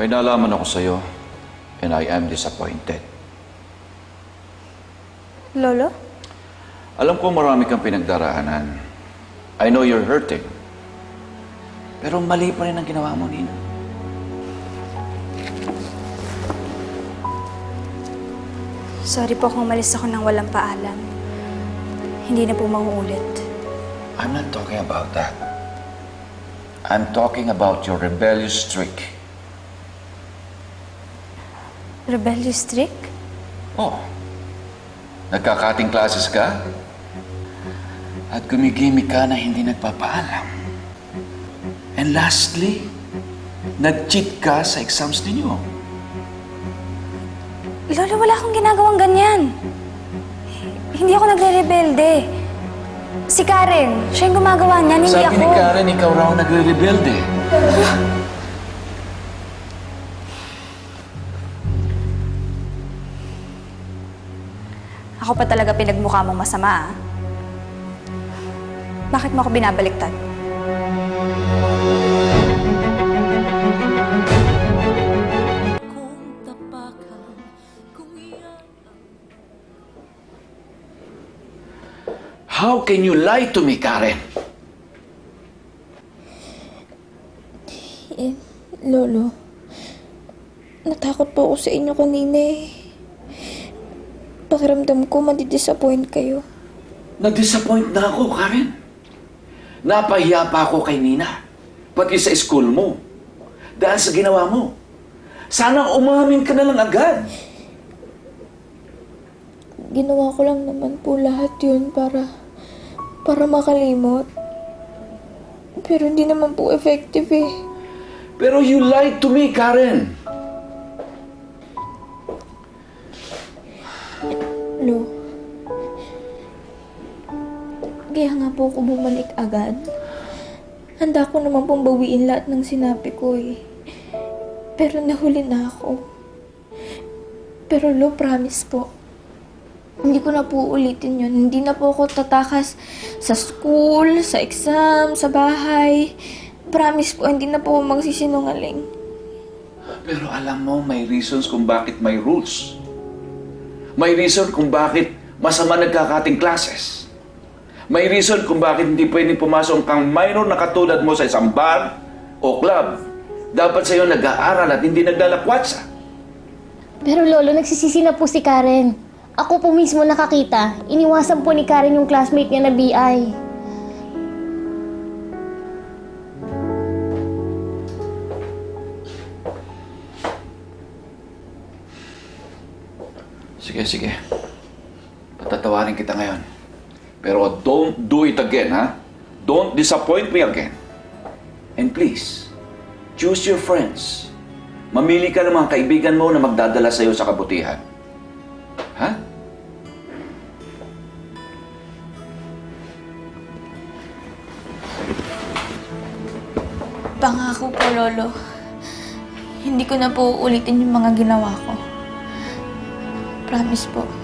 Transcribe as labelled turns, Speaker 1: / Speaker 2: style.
Speaker 1: May nalaman ako sa'yo, and I am disappointed.
Speaker 2: Lolo?
Speaker 1: Alam ko marami kang pinagdaraanan. I know you're hurting. Pero mali pa rin ang ginawa mo, Nina.
Speaker 2: Sorry po kung umalis ako ng walang paalam. Hindi na po mauulit.
Speaker 1: I'm not talking about that. I'm talking about your rebellious streak.
Speaker 2: Rebellious streak?
Speaker 1: Oh, nagkakating classes ka? At gumigimik ka na hindi nagpapaalam. And lastly, nag-cheat ka sa exams ninyo.
Speaker 2: Lolo, wala akong ginagawang ganyan. Hindi ako nagre-rebelde. Si Karen, siya yung gumagawa niyan, hindi
Speaker 1: Sabi
Speaker 2: ako.
Speaker 1: ni Karen, ikaw raw nagre-rebelde.
Speaker 2: Ako pa talaga pinagmukha mong masama, ah. Bakit mo ako binabaliktad?
Speaker 1: How can you lie to me, Karen?
Speaker 3: Eh, Lolo, natakot po ako sa inyo kanina eh. Pakiramdam ko madidisappoint kayo.
Speaker 1: Nag-disappoint na ako, Karen. Napahiya pa ako kay Nina. Pati sa school mo. Dahil sa ginawa mo. Sana umamin ka na lang agad.
Speaker 3: Ginawa ko lang naman po lahat yun para, para makalimot. Pero hindi naman po effective eh.
Speaker 1: Pero you lied to me, Karen.
Speaker 3: Lo, kaya nga po ako bumalik agad. Handa ko naman pong bawiin lahat ng sinabi ko eh. Pero nahuli na ako. Pero Lo, promise po. Hindi ko na po ulitin yun. Hindi na po ako tatakas sa school, sa exam, sa bahay. Promise po, hindi na po magsisinungaling.
Speaker 1: Pero alam mo, may reasons kung bakit may rules. May reason kung bakit masama nagkakating classes. May reason kung bakit hindi pwedeng pumasok kang minor na katulad mo sa isang bar o club. Dapat sa'yo nag-aaral at hindi naglalakwatsa.
Speaker 4: Pero lolo, nagsisisi na po si Karen. Ako po mismo nakakita. Iniwasan po ni Karen yung classmate niya na BI.
Speaker 1: Sige, sige. Patatawarin kita ngayon. Pero don't do it again, ha? Don't disappoint me again. And please, choose your friends. Mamili ka ng mga kaibigan mo na magdadala sa'yo sa kabutihan. Ha?
Speaker 3: Pangako po, Lolo. Hindi ko na po ulitin yung mga ginawa ko. Promise po.